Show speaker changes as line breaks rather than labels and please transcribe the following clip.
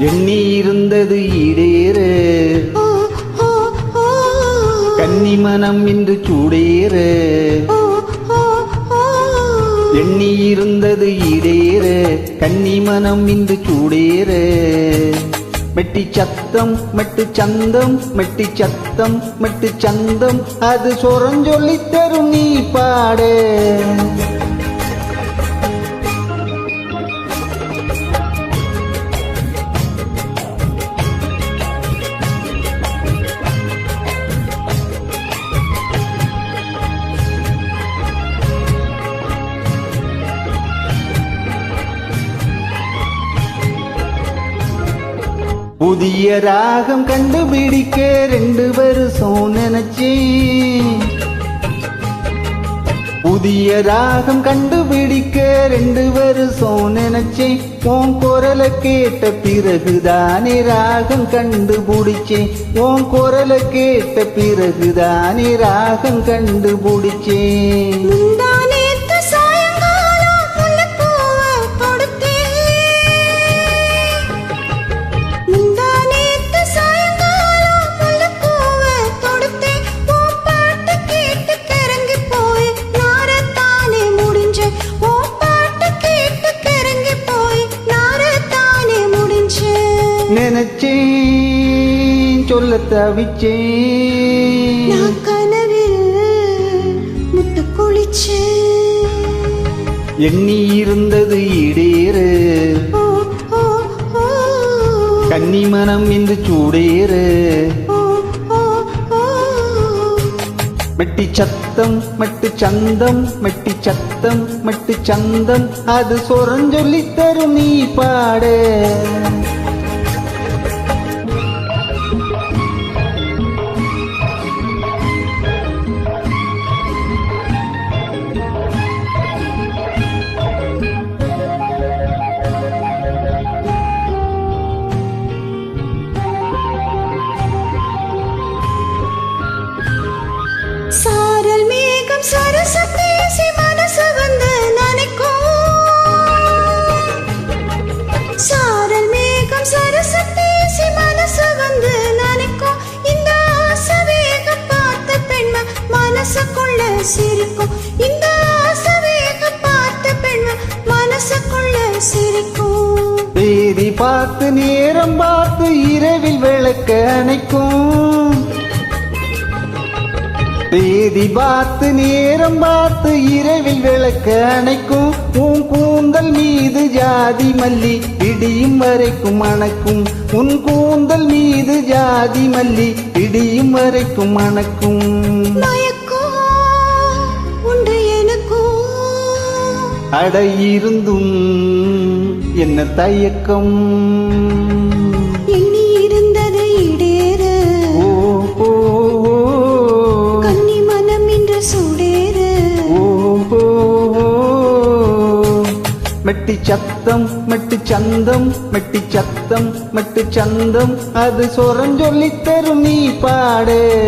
எண்ணி இருந்தது ஈடேறு. கன்னி மனம் இன்று சூடேறு. எண்ணி இருந்தது ஈடேறு. கன்னி மனம் இன்று சூடேறு. மெட்டி சத்தம் மெட்டு சந்தம் மெட்டி சத்தம் மெட்டு சந்தம். அது சொரஞ்சொல்லி தரும் நீ பாடு. புதிய ராகம் கண்டுபிடிக்க ரெண்டு வருஷம் நினைச்சேன் புதிய ராகம் கண்டுபிடிக்க ரெண்டு வருஷம் நினைச்சேன் உன் குரலை கேட்ட பிறகுதானே ராகம் கண்டுபிடிச்சேன். உன் குரலை கேட்ட பிறகுதானே ராகம் கண்டுபிடிச்சேன். நினைச்சேன் சொல்ல தவிச்சேன்.
கனவில் முத்து குளிச்சேன்.
எண்ணி இருந்தது
ஓ
கன்னி மனம் இன்று சூடேறு. மெட்டி சத்தம் மெட்டு சந்தம் மெட்டி சத்தம் மெட்டு சந்தம். அது சொரஞ்சொல்லி தரும் நீ பாடு.
சிரிக்கும் இந்த ஆசை வேகம் பார்த்த பெண்ம மனசுக்குள்ள சிரிக்கும்.
தேதி பார்த்து நேரம் பார்த்து இரவில் விளக்க அணைக்கும். தேதி பார்த்து நேரம் பார்த்து இரவில் விளக்க அணைக்கும். உன் கூந்தல் மீது ஜாதி மல்லி இடியும் வரைக்கும் அணக்கும். உன் கூந்தல் மீது ஜாதி மல்லி இடியும் வரைக்கும் அணக்கும். அட இருந்தும் என்ன தயக்கம்?
எண்ணி இருந்தது இடேற.
ஓ ஓ
கன்னி மனம் இன்று சுடேற.
ஓ, ஓ. மெட்டி சத்தம் மெட்டு சந்தம் மெட்டி சத்தம் மெட்டு சந்தம். அது சொரஞ்சொல்லி தரும் நீ பாடு.